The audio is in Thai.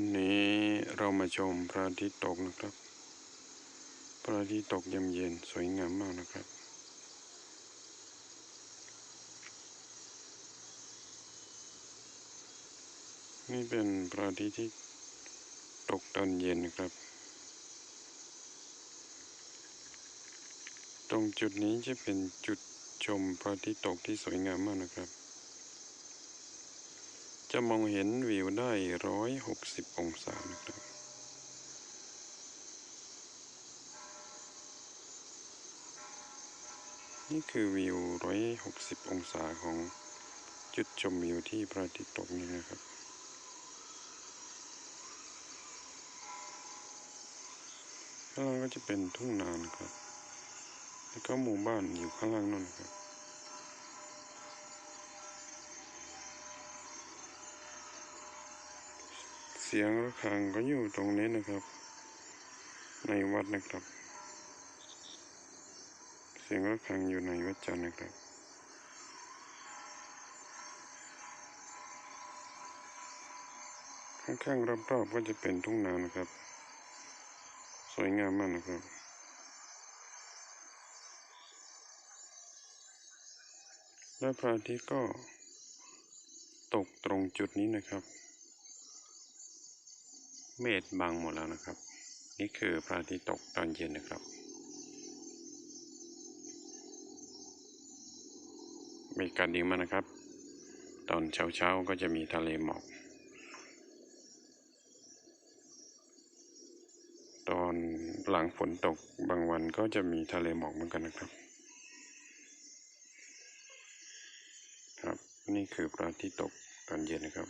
วันนี้เรามาชมพระอาทิตย์ตกนะครับ พระอาทิตย์ตกยามเย็นสวยงามมากนะครับ นี่เป็นพระอาทิตย์ที่ตกตอนเย็นนะครับ ตรงจุดนี้จะเป็นจุดชมพระอาทิตย์ตกที่สวยงามมากนะครับ จะมองเห็นวิวได้ร้อยหกสิบองศานะครับ นี่คือวิวร้อยหกสิบองศาของจุดชมวิวที่พระอาทิตย์ตกนี่นะครับข้างล่างก็จะเป็นทุ่งนานะครับ แล้วก็หมู่บ้านอยู่ข้างล่างนั่นครับ เสียงระฆังก็อยู่ตรงนี้นะครับ ในวัดนะครับ เสียงระฆังอยู่ในวัดจันทร์นะครับข้างๆรอบๆก็จะเป็นทุ่งนานะครับ สวยงามมากนะครับและพระอาทิตย์ก็ตกตรงจุดนี้นะครับ เมฆบังหมดแล้วนะครับ นี่คือพระอาทิตย์ตกตอนเย็นนะครับ มีการดีมากนะครับ ตอนเช้าๆก็จะมีทะเลหมอกตอนหลังฝนตกบางวันก็จะมีทะเลหมอกเหมือนกันนะครับ ครับนี่คือพระอาทิตย์ตกตอนเย็นนะครับ